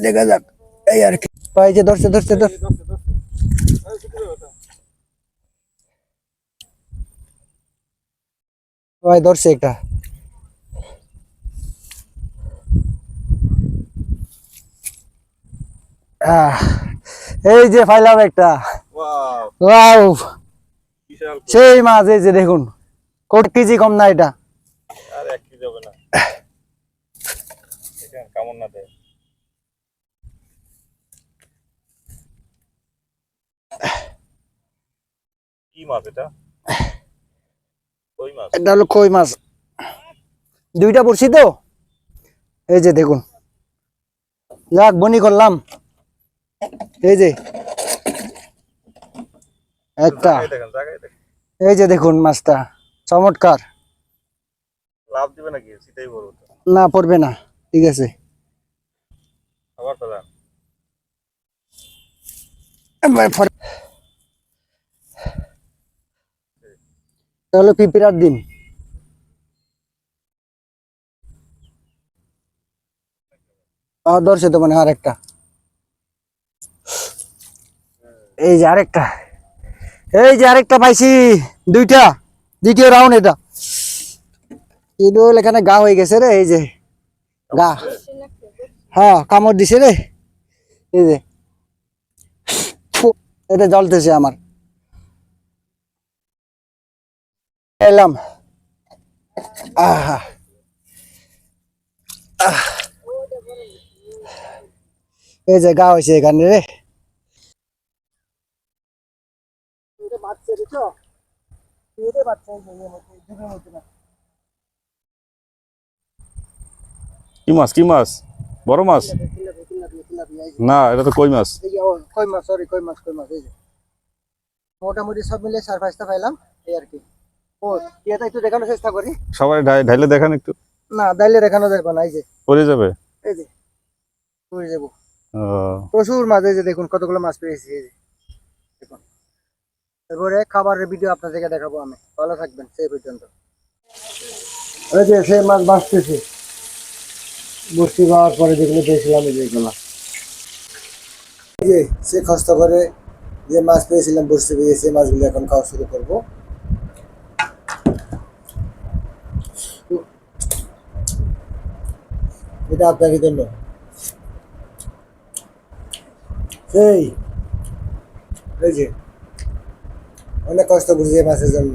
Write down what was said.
দেখা যাক এই আর কি। ভাই যে ধরছে ধরছে ধর ভাই ধরছে একটা। আহ, এই যে ফাইলাম একটা। ওয়াও সেই মাছ এই যে দেখুন কোট কেজি কম না এটা। আর এক কেজি হবে না। এটা কেমন না দেয়? কি মাছ এটা? কই মাছ? এটা হলো কই মাছ? দুইটা পড়ছি তো? এই যে দেখুন। যাক বনি করলাম। এই যে। একটা। এই যে দেখুন মাছটা। চমৎকার। লাভ দিবে নাকি? সেটাই বলব না পড়বে না। ঠিক আছে। আবার হলো ডিম আহ, ধরছে তো মানে আরেকটা। এই যে আরেকটা। এই যে আরেকটা পাইছি। দুইটা। দ্বিতীয় রাউন্ড এটা। হলো এখানে গা হয়ে গেছে রে এই যে। গা। হ্যাঁ কামড় দিছে রে। এই যে। এটা জ্বলতেছে আমার। এলাম। আহা। এই যে গা হয়েছে এখানে রে। কি মাছ কি মাছ? বড় মাছ? না এটা তো কই মাছ? কই মাছ সরি কই মাছ কই মাছ এই যে। মোটামুটি সব মিলে চার পাঁচটা পাইলাম এই আর কি। ও এটা একটু দেখানোর চেষ্টা করি? সবাই ঢাইলে দেখান একটু। না দাইলে দেখানো যাবে না এই যে। পড়ে যাবে? এই যে পড়ে যাব। প্রচুর মাছ এই যে দেখুন কতগুলো মাছ পেয়েছি এই যে। দেখুন। এরপরে খাবারের ভিডিও আপনাদেরকে দেখাবো আমি। ভালো থাকবেন সেই পর্যন্ত। এই যে সেই মাছ বাঁচতেছে। বসতি পাওয়ার পরে যেগুলো পেয়েছিলাম যেগুলো যে সে কষ্ট করে যে মাছ পেয়েছিলাম বসতে পেয়ে সেই মাছগুলো এখন খাওয়া শুরু করব। এটা আপনাকে জন্য সেই এই যে অনেক কষ্ট এই মাছের জন্য।